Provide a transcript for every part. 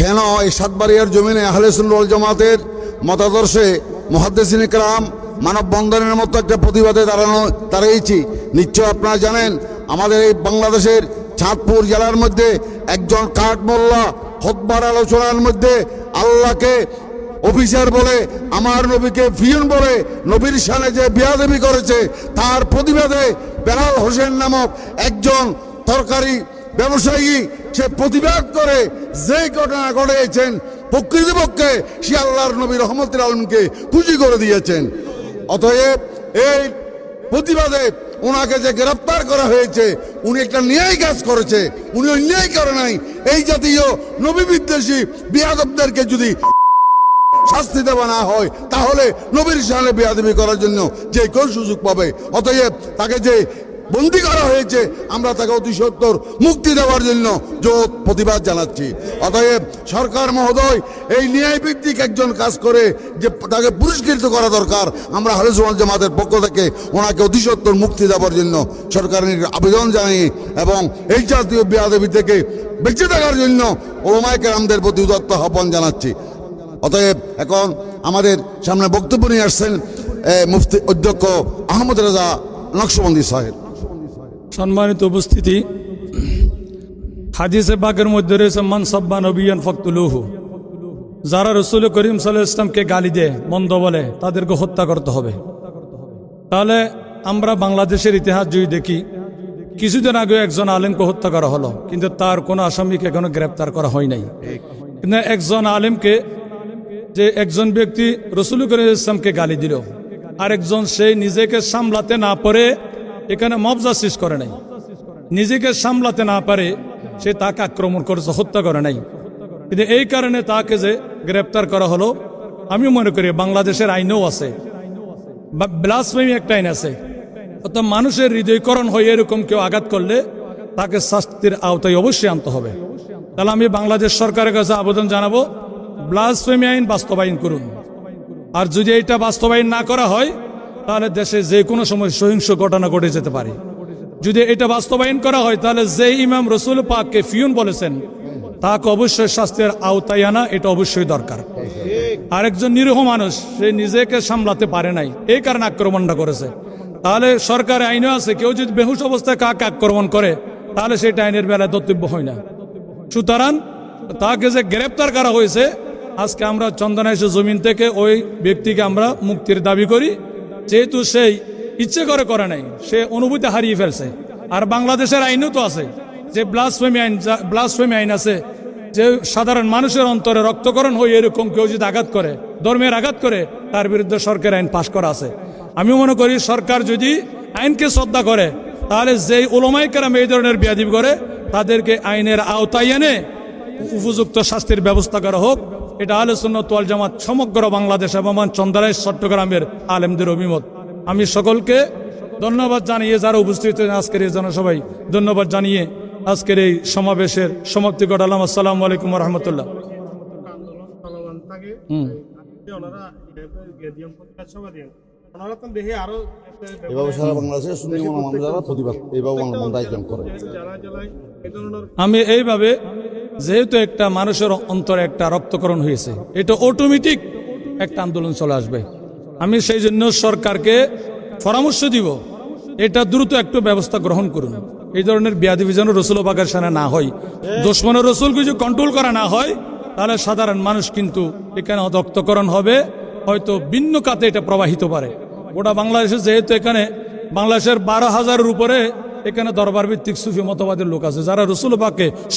কেন এই সাতবাড়িয়ার জমিনে আহলে সুন্নল জামাতের মতাদর্শে মহাদ্দেসিন কালাম মানববন্ধনের মতো একটা প্রতিবাদে দাঁড়ানো, দাঁড়িয়েছি? নিশ্চয় আপনারা জানেন, আমাদের এই বাংলাদেশের চাঁদপুর জেলার মধ্যে একজন কাঠ মোল্লা আলোচনার মধ্যে আল্লাহকে অফিসার বলে, আমার নবীকে ফিয়ন বলে, নবীর সানে যে বিয়াদেবি করেছে, তার প্রতিবাদে বেলাল হোসেন নামক একজন তরকারি ব্যবসায়ী সে প্রতিবাদ করে যে ঘটনা ঘটেছেন প্রকৃতপক্ষে সে আল্লাহর নবী রহমতুল আলমকে খুশি করে দিয়েছেন। অতএব এই প্রতিবাদে ওনাকে যে গ্রেপ্তার করা হয়েছে, উনি একটা ন্যায় কাজ করেছে, উনি অন্যায় করে নাই। এই জাতীয় নবী বিদ্বেষী বিয়াদবদেরকে যদি শাস্তি দেওয়া না হয়, তাহলে নবীর সামনে বেয়াদবি করার জন্য যে কেউ সুযোগ পাবে। অতএব তাকে যে বন্দি করা হয়েছে। আমরা তাকে অতি সত্তর মুক্তি দেওয়ার জন্য জোর প্রতিবাদ জানাচ্ছি। অতএব সরকার মহোদয়, এই ন্যায় ভিত্তিক একজন কাজ করে যে তাকে পুরস্কৃত করা দরকার, আমরা হলে সমাজ জামাতের পক্ষ থেকে ওনাকে অতি সত্তর মুক্তি দেওয়ার জন্য সরকারের আবেদন জানিয়ে এবং এই জাতীয় বেয়াদবি থেকে বেঁচে থাকার জন্য ওমায়কে আমাদের প্রতি উদত্ত আহ্বান জানাচ্ছি। অতএব এখন আমাদের সামনে বক্তব্য নিয়ে আসছেন মুফতি অধ্যক্ষ আহমদ রাজা নকশবন্দি সাহেব। সম্মানিত উপস্থিতি। হাদিসে বাগের মধ্যে রয়েছে, মান সাব্বা নবিয়ান ফক্তুলুহু। যারা রসুল করিম সাল্লাহ ইসলামকে গালি দেয়, মন্দ বলে, তাদেরকে হত্যা করতে হবে। তাহলে আমরা বাংলাদেশের ইতিহাস যদি দেখি, কিছুদিন আগে একজন আলেমকে হত্যা করা হলো, কিন্তু তার কোনো আসামিকে এখনও গ্রেপ্তার করা হয় নাই। কিন্তু একজন আলেমকে, যে একজন ব্যক্তি রসুল করিম ইসলামকে গালি দিল, আরেকজন সে নিজেকে সামলাতে না পারে এখানে মবজা শেষ করে নাই। নিজেকে সামলাতে না পারে, সে তাকে আক্রমণ করেছে, হত্যা করে নাই। কিন্তু এই কারণে তাকে যে গ্রেপ্তার করা হলো, আমি মনে করি বাংলাদেশের আইনও আছে। ব্লাসফেমি একটা আইন আছে। অর্থাৎ মানুষের হৃদয়করণ হয়ে এরকম কেউ আঘাত করলে তাকে শাস্তির আওতায় অবশ্যই আনতে হবে। তাহলে আমি বাংলাদেশ সরকারের কাছে আবেদন জানাব ব্লাসফেমি আইন বাস্তবায়ন করুন। আর যদি এটা বাস্তবায়ন না করা হয় তাহলে দেশে যে কোনো সময় সহিংস ঘটনা ঘটে যেতে পারে। যদি এটা বাস্তবায়ন করা হয়, তাহলে যে ইমাম রসুল পাককে ফিউন বলেছেন, তাকে অবশ্যই শাস্তির আওতায় আনা, এটা অবশ্যই দরকার। আরেকজন নিরীহ মানুষ, সে নিজেকে সামলাতে পারে নাই এই কারণে আক্রমণটা করেছে। তাহলে সরকার আইনও আছে, কেউ যদি বেহুশ অবস্থায় কাকে আক্রমণ করে, তাহলে সেটা আইনের বেলায় দর্তব্য হয় না। সুতরাং তাকে যে গ্রেপ্তার করা হয়েছে, আজকে আমরা চন্দনাইশ জমিন থেকে ওই ব্যক্তিকে আমরা মুক্তির দাবি করি। যেহেতু সেই ইচ্ছে করে করে নাই, সে অনুভূতি হারিয়ে ফেলছে। আর বাংলাদেশের আইনও তো আছে যে ব্লাসফেমি আইন ব্লাসফেমি আইন আছে যে সাধারণ মানুষের অন্তরে রক্তকরণ হয়ে এরকম কেউ যদি আঘাত করে, ধর্মের আঘাত করে, তার বিরুদ্ধে সরকার আইন পাশ করা আছে। আমি মনে করি সরকার যদি আইনকে শ্রদ্ধা করে, তাহলে যেই ওলমাইকেরাম এই ধরনের বিয়াদিব করে, তাদেরকে আইনের আওতায় এনে উপযুক্ত শাস্তির ব্যবস্থা করা হোক। এটা আলে সুন্নতওয়াল জামাত সমগ্র বাংলাদেশ এবং চন্দ্রাইশ চট্টগ্রামের আলেমদের অভিমত। আমি সকলকে ধন্যবাদ জানিয়ে যারা উপস্থিত হয়েছেন আজকের এই জনসভায় ধন্যবাদ জানিয়ে আজকের এই সমাবেশের সমাপ্তি ঘটালাম। আসসালামু আলাইকুম রহমতুল্লাহ আমি এইভাবে যেহেতু একটা মানুষের অন্তরে একটা রক্তকরণ হয়েছে, এটা অটোমেটিক একটা আন্দোলন চলে আসবে। আমি সেই জন্য সরকারকে পরামর্শ দিব, এটা দ্রুত একটু ব্যবস্থা গ্রহণ করুন। এই ধরনের বিয়াদিবি যেন রসুল বাগের সামনে না হয়। দুশ্মনের রসুল কিছু কন্ট্রোল করা না হয়, তাহলে সাধারণ মানুষ কিন্তু এখানে রক্তকরণ হবে, হয়তো ভিন্ন কাতে এটা প্রবাহিত পারে। গোটা বাংলাদেশে যেহেতু এখানে বাংলাদেশের বারো হাজারের উপরে এখানে দরবার ভিত্তিক সুফি মতবাদের লোক আছে, যারা রসুল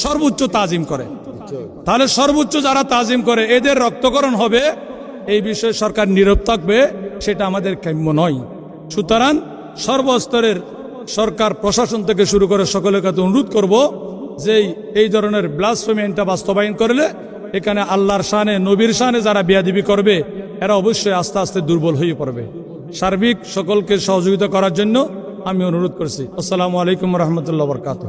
সর্বোচ্চ তাজিম করে। তাহলে সর্বোচ্চ যারা তাজিম করে, এদের রক্তকরণ হবে, এই বিষয়ে সরকার নীরব থাকবে, সেটা আমাদের কাম্য নয়। সুতরাং সর্বস্তরের সরকার, প্রশাসন থেকে শুরু করে সকলের কাছে অনুরোধ করব যে এই ধরনের ব্লাসফেমিনটা বাস্তবায়ন করলে এখানে আল্লাহর শানে, নবীর শানে যারা বিয়াদিবি করবে, এরা অবশ্যই আস্তে আস্তে দুর্বল হয়ে পড়বে। সার্বিক সকলকে সহযোগিতা করার জন্য আমি অনুরোধ করছি। আসসালামু আলাইকুম রহমতুল্লাহ বরকাত